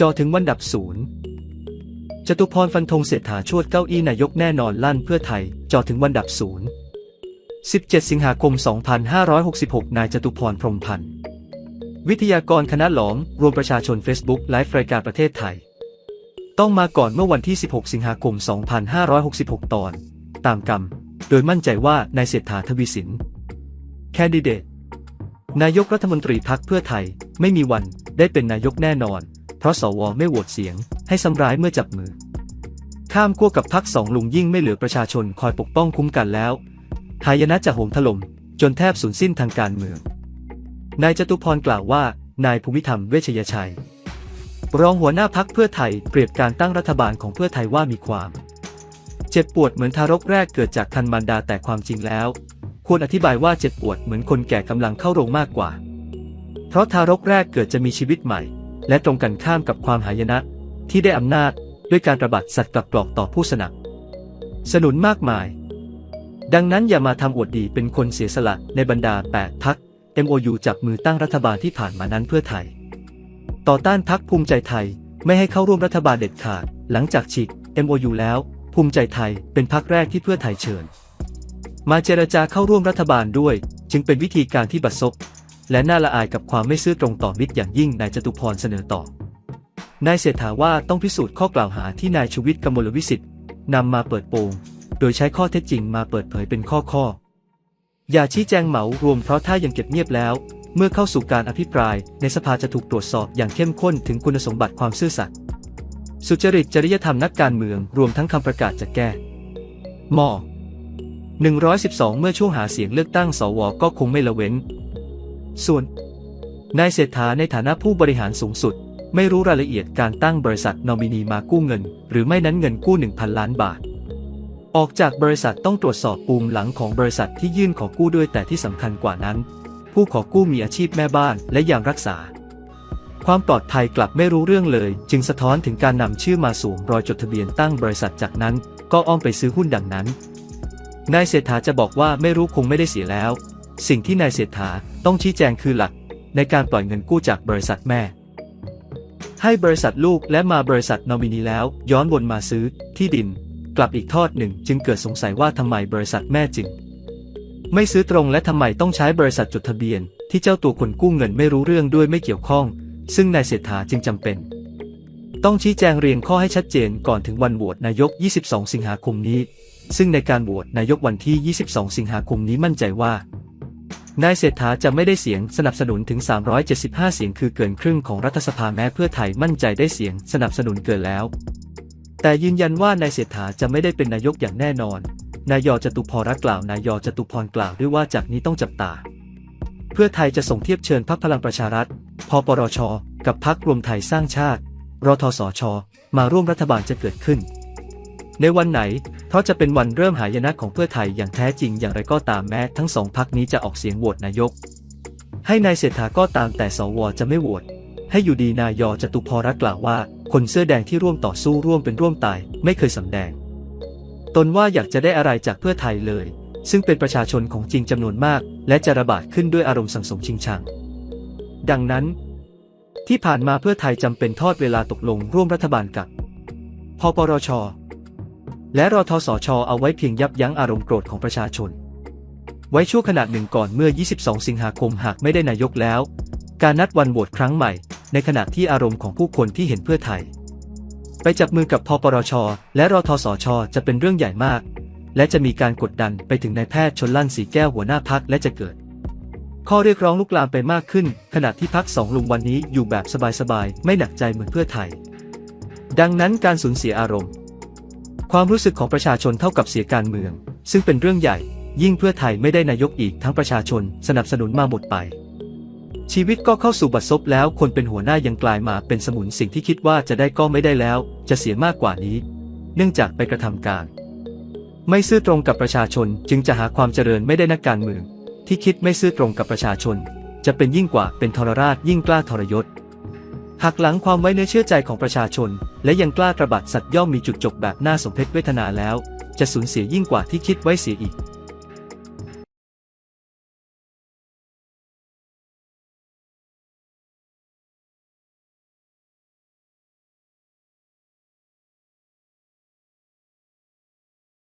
จอถึงวันดับศูนย์จตุพรฟันธงเศรษฐาชวดเก้าอี้นายกแน่นอนลั่นเพื่อไทย จอถึงวันดับศูนย์17 สิงหาคม 2566 นายจตุพรพรหมพันธ์ วิทยากรคณะหลอม รวมประชาชน Facebook ไลฟ์รายการประเทศไทย ต้องมาก่อนเมื่อวันที่ 16 สิงหาคม 2566 ตอน ตามกรรม โดยมั่นใจว่านายเศรษฐาทวีสิน แคนดิเดต นายกรัฐมนตรีพักเพื่อไทย ไม่มีวันได้เป็นนายกแน่นอน เพราะสวไม่โหวตเสียง ให้ซ้ำร้ายเมื่อจับมือ ข้ามขั้วกับพักสองลุงยิ่งไม่เหลือประชาชนคอยปกป้องคุ้มกันแล้วหายนะจะโหมถล่มจนแทบสูญสิ้นทางการเมือง นายจตุพรกล่าวว่า นายภูมิธรรมเวชยชัย รองหัวหน้าพักเพื่อไทยเปรียบการตั้งรัฐบาลของเพื่อไทยว่ามีความ เจ็บปวดเหมือนทารกแรกเกิดจากคันมารดาแต่ความจริงแล้ว ควรอธิบายว่าเจ็บปวดเหมือนคนแก่กำลังเข้าโรงมากกว่า เพราะทารกแรกเกิดจะมีชีวิตใหม่ และตรงกันข้ามกับความหายนะที่ได้อำนาจด้วยการระบาดสัตว์กลับกรอกต่อผู้สนับสนุนมากมาย ดังนั้นอย่ามาทำอวดดีเป็นคนเสียสละในบรรดา 8 พัก MOU จับมือตั้งรัฐบาลที่ผ่านมานั้นเพื่อไทย ต่อต้านพักภูมิใจไทยไม่ให้เข้าร่วมรัฐบาลเด็ดขาด หลังจากฉีก MOU แล้ว ภูมิใจไทยเป็นพักแรกที่เพื่อไทยเชิญ มาเจรจาเข้าร่วมรัฐบาลด้วย จึงเป็นวิธีการที่บัดซบ และน่าละอายกับความไม่ซื่อตรงต่อมิตรอย่างยิ่งนายจตุพรเสนอต่อนายเศรษฐาว่าต้องพิสูจน์ข้อกล่าวหาที่นายชูวิทย์กมลวิสิทธิ์นำมาเปิดโปง โดยใช้ข้อเท็จจริงมาเปิดเผยเป็นข้อข้อ อย่าชี้แจงเหมารวมเพราะถ้ายังเก็บเงียบแล้ว เมื่อเข้าสู่การอภิปราย ในสภาจะถูกตรวจสอบอย่างเข้มข้นถึงคุณสมบัติความซื่อสัตย์สุจริตจริยธรรมนักการเมืองรวมทั้งคำประกาศจะแก้ม112 เมื่อช่วงหาเสียงเลือกตั้งสวก็คงไม่ละเว้น ส่วนนายเศรษฐาในฐานะผู้บริหารสูงสุด ไม่รู้รายละเอียดการตั้งบริษัทนอมินีมากู้เงิน หรือไม่นั้นเงินกู้ 1,000 ล้านบาท ออกจากบริษัทต้องตรวจสอบปูมหลังของบริษัทที่ยื่นขอกู้ด้วยแต่ที่สำคัญกว่านั้น ผู้ขอกู้มีอาชีพแม่บ้านและยามรักษา ความปลอดภัยกลับไม่รู้เรื่องเลย จึงสะท้อนถึงการนำชื่อมาสวมรอยจดทะเบียนตั้งบริษัทจากนั้น ก็อ้อมไปซื้อหุ้นดังนั้นนายเศรษฐาจะบอกว่าไม่รู้คงไม่ได้เสียแล้ว สิ่งที่นายเศรษฐาต้องชี้แจงคือหลัก ในการปล่อยเงินกู้จากบริษัทแม่ ให้บริษัทลูกและมาบริษัทนอมินีแล้ว ย้อนวนมาซื้อที่ดิน กลับอีกทอดหนึ่ง จึงเกิดสงสัยว่าทำไมบริษัทแม่จึง ไม่ซื้อตรงและทำไมต้องใช้บริษัทจดทะเบียน ที่เจ้าตัวคนกู้เงินไม่รู้เรื่องด้วยไม่เกี่ยวข้อง ซึ่งนายเศรษฐาจึงจำเป็น ต้องชี้แจงเรียงข้อให้ชัดเจนก่อนถึงวันโหวตนายก 22 สิงหาคมนี้ซึ่งในการโหวตนายกวันที่ 22 สิงหาคมนี้มั่นใจว่า นายเศรษฐาจะไม่ได้เสียงสนับสนุนถึง 375 เสียงคือเกินครึ่งของรัฐสภาแม้เพื่อไทยมั่นใจได้เสียงสนับสนุนเกินแล้ว แต่ยืนยันว่านายเศรษฐาจะไม่ได้เป็นนายกอย่างแน่นอน นายยจตุพรกล่าวนายจตุพรกล่าวด้วยว่าจากนี้ต้องจับตา เพื่อไทยจะส่งเทียบเชิญพรรคพลังประชารัฐพปรช กับพรรครวมไทยสร้างชาติรทสช มาร่วมรัฐบาลจะเกิดขึ้น ในวันไหน เพราะจะเป็นวันเริ่มหายนะของเพื่อไทยอย่างแท้จริงอย่างไรก็ตามแม้ทั้งสองพักนี้จะออกเสียงโหวตนายก ให้นายเศรษฐาก็ตามแต่สวจะไม่โหวตให้อยู่ดีนายอจตุพรักล่าวว่า คนเสื้อแดงที่ร่วมต่อสู้ร่วมเป็นร่วมตายไม่เคยสำแดง ตนว่าอยากจะได้อะไรจากเพื่อไทยเลย ซึ่งเป็นประชาชนของจริงจำนวนมาก และจะระบาดขึ้นด้วยอารมณ์สังสมชิงชัง ดังนั้น ที่ผ่านมาเพื่อไทยจำเป็นทอดเวลาตกลงร่วมรัฐบาลกับพปรช และรอทสชเอาไว้เพียงยับยั้งอารมณ์โกรธของประชาชน ไว้ชั่วขณะหนึ่งก่อนเมื่อ 22 สิงหาคมหากไม่ได้นายกแล้ว การนัดวันโหวตครั้งใหม่ ในขณะที่อารมณ์ของผู้คนที่เห็นเพื่อไทย ไปจับมือกับพปรช และรอทสชจะเป็นเรื่องใหญ่มาก และจะมีการกดดันไปถึงนายแพทย์ชนลั่นสีแก้วหัวหน้าพักและจะเกิดข้อเรียกร้องลุกลามไปมากขึ้น ขณะที่พักสองลุงวันนี้อยู่แบบสบายๆ ไม่หนักใจเหมือนเพื่อไทย ดังนั้นการสูญเสียอารมณ์ ความรู้สึกของประชาชนเท่ากับเสียการเมือง ซึ่งเป็นเรื่องใหญ่ ยิ่งเพื่อไทยไม่ได้นายกอีกทั้งประชาชนสนับสนุนมาหมดไป ชีวิตก็เข้าสู่บัดซบแล้วคนเป็นหัวหน้ายังกลายมาเป็นสมุนสิ่งที่คิดว่าจะได้ก็ไม่ได้แล้ว จะเสียมากกว่านี้ เนื่องจากไปกระทำการ ไม่ซื่อตรงกับประชาชนจึงจะหาความเจริญไม่ได้นักการเมือง ที่คิดไม่ซื่อตรงกับประชาชน จะเป็นยิ่งกว่าเป็นทรราชยิ่งกล้าทรยศ หักหลังความไว้เนื้อเชื่อใจของประชาชน และยังกล้ากระบาดสัตว์ย่อมมีจุดจบแบบน่าสมเพชเวทนาแล้ว จะสูญเสียยิ่งกว่าที่คิดไว้เสียอีก